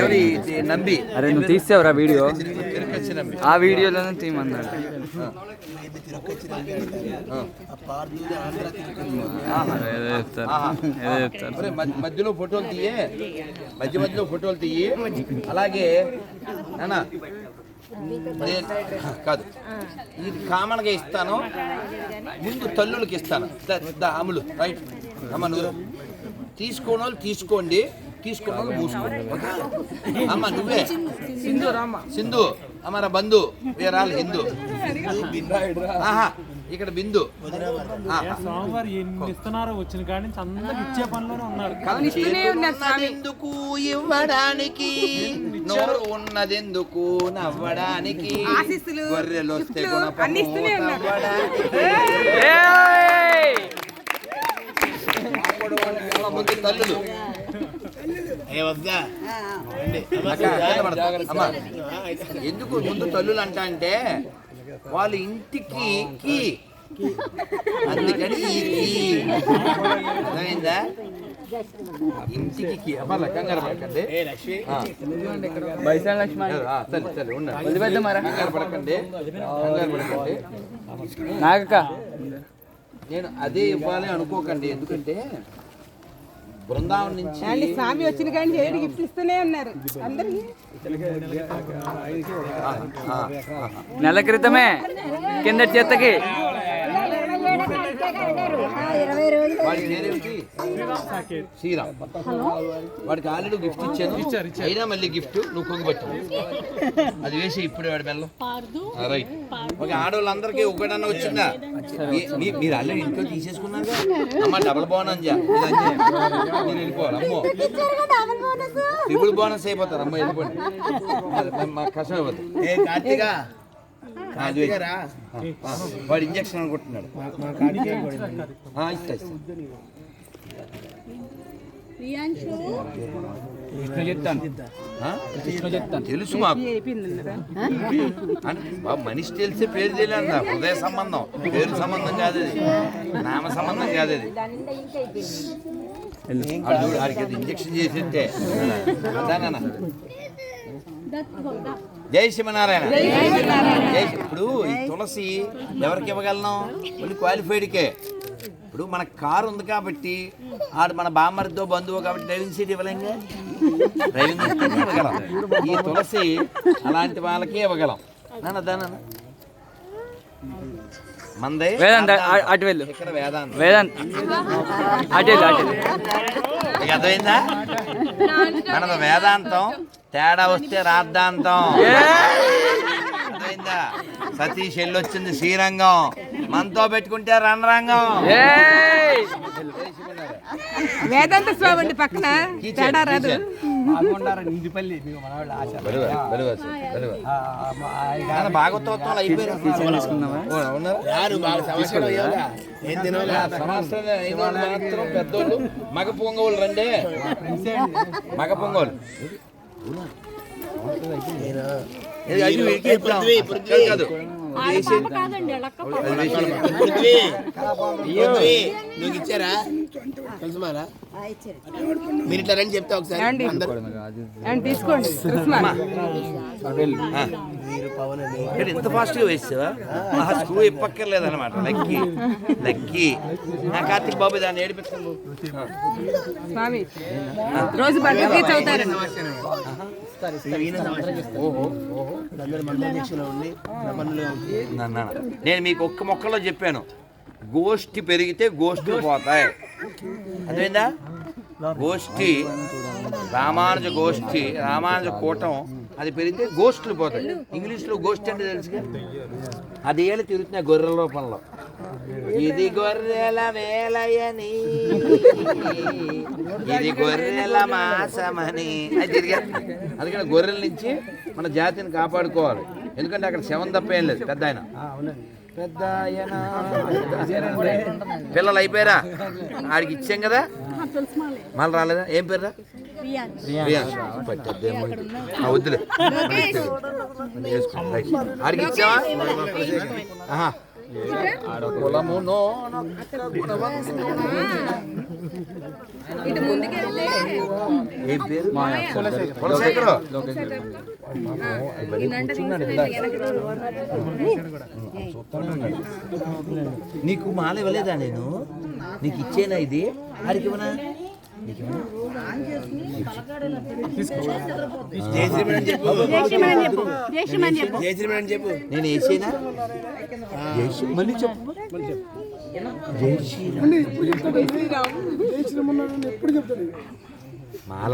ఎవరి నంబి? అరే నువ్వు తీసావురా వీడియో? ఆ వీడియోలోనే తీయమన్నాడు మధ్యలో ఫోటోలు తీయే. మధ్య మధ్యలో ఫోటోలు తీయి. అలాగే నానా. కాదు. ఇది కామన్గా ఇస్తాను. ముందు తల్లులకి ఇస్తాను. అమ్ములు రైట్. అమ్మ నువ్వు తీసుకోని వాళ్ళు తీసుకోండి. తీసుకున్న వాళ్ళు మూసుకోండి ఓకే? అమ్మ నువ్వే. సింధు అమర బంధు. వీరాల్ హిందూ. ఆహా ఇక్కడ బిందు. స్వామివారు ఎన్ని ఇస్తున్నారో వచ్చిన కాడి నుంచి అందరికి ఇచ్చే పనిలోనే ఉన్నారు. ఉన్నదెందుకు ఇవ్వడానికి? నోరు ఉన్నదెందుకు నవ్వడానికి? గొర్రెలు వస్తే తల్లులు. ఎందుకు ముందు తల్లులు అంట అంటే వాళ్ళ ఇంటికి కీ. అందుకని అర్థమైందా? ఇంటికి కీ. అమ్మ కంగారు పడకండి. ఆ. బైసాన్ లక్ష్మణ్. ఆ, సరే సరే ఉండండి. వదిలిపెద్దాం మరా. కంగారు పడకండి. కంగారు పడకండి. నాగక్క. నేను అదే ఇవ్వాలి అనుకోకండి. ఎందుకంటే బృందావనం నుంచి అండి స్వామి వచ్చిన కానీ చేయడు గిఫ్ట్ ఇస్తూనే ఉన్నారు. అందరికి. నెల క్రితమే కింద చేతకి. ఇరవై రోజులు శ్రీరామ్ వాడికి ఆల్రెడీ గిఫ్ట్ ఇచ్చాను. అయినా మళ్ళీ గిఫ్ట్ నువ్వు కొంగబట్టు అది వేసి ఇప్పుడే వాడి మెల్ల రైట్. ఓకే ఆడవాళ్ళందరికీ ఒకటన్నా వచ్చిందా? మీరు ఆల్రెడీ ఇంట్లో తీసేసుకున్నాగా అమ్మ డబుల్ బోనస్ వెళ్ళిపోవాలి. అమ్మో. ట్రిపుల్ బోనస్ అయిపోతారు. అమ్మ వెళ్ళిపోండి. మా కష్టం అయిపోతుంది వాడు ఇంజక్షన్ అనుకుంటున్నాడు. తెలుసు మాకు. బాబు? మనిషి తెలిసే పేరు తెలియదు హృదయ సంబంధం. పేరు సంబంధం కాదు అది. నామ సంబంధం కాదు అది. అది ఇంజక్షన్ చేసేట్టే అదానా జై శివనారాయణ జై ఇప్పుడు ఈ తులసి ఎవరికి ఇవ్వగలను? మళ్ళీ క్వాలిఫైడ్కే ఇప్పుడు మన కారు ఉంది కాబట్టి ఆడు మన బామ్మరితో బంధువు కాబట్టి డ్రైవింగ్ సీట్ ఇవ్వలేంగా? డ్రైవింగ్ సీట్ ఇవ్వగలం. ఈ తులసి అలాంటి వాళ్ళకే ఇవ్వగలం. నాన్న దానా మందే వేదాంత అటు వెళ్ళు. ఇక్కడ వేదాంత. వేదాంత్. అటు వెళ్ళు అటు అర్థమైందా? మనది వేదాంతం తేడా వస్తే రాద్ధాంతం అర్థమైందా? సతీష్ వెళ్ళొచ్చింది శ్రీరంగం. మనతో పెట్టుకుంటే రణరంగం. ఏయ్! వేదాంత స్వామి అండి పక్కన. తేడా రాదు. పెద్దోళ్ళు మగ పొంగోలు రండి. మగ పొంగోలు నువ్వు ఇచ్చారా? తెలుసుమారా మీరు ఇట్లా రండి చెప్తా ఒకసారి. తీసుకోండి. ఇంత ఫాస్ట్గా వేసావా ఆహా స్క్రూ ఇప్పక్కర్లేదన్నమాట. Lucky lucky. నా కార్తీక్ బాబు దాన్ని ఏడిపిస్తాను స్వామి రోజు భగవద్గీత చదువుతారు ఓహో. అందరు మంత్రదీక్షలో ఉండి ప్రపన్నులుగా ఉండి నా, నా, నా. నేను మీకు ఒక్క మొక్కలో చెప్పాను. గోష్ఠి పెరిగితే గోష్ఠులు పోతాయి. అదేందా గోష్ఠి రామానుజ గోష్ఠి రామానుజ కూటం అది పెరిగితే గోష్ఠులు పోతాయి. ఇంగ్లీష్లో గోష్ఠి అంటే తెలుసుగా? అది ఏళ్ళు తిరుగుతున్నాయి గొర్రెల రూపంలో. ఇది గొర్రెల వేలయని ఇది గొర్రెల మాసమని. అది తిరిగేస్తుంది అందుకని గొర్రెల నుంచి మన జాతిని కాపాడుకోవాలి. ఎందుకంటే అక్కడ శవం తప్ప ఏం లేదు. పెద్ద ఆయన. పెద్ద ఆయన. పిల్లలు అయిపోయారా? ఆడికి ఇచ్చాం కదా? మళ్ళీ రాలేదా? ఏం పేరురా? వద్దులే. ఆడికి ఇచ్చావా. కులము నీకు మాల ఇవ్వలేదా నేను? నీకు ఇచ్చేనా ఇది? ఆడికి ఇవ్వనా? ఇవ్వనా? జై శ్రీమణి చెప్పు జై శ్రీమణి చెప్పు జై శ్రీమణి చెప్పు జై శ్రీమణి చెప్పు నేను వేసేనా జై శ్రీ మళ్ళీ చెప్పు జై శ్రీరామ్ మాల.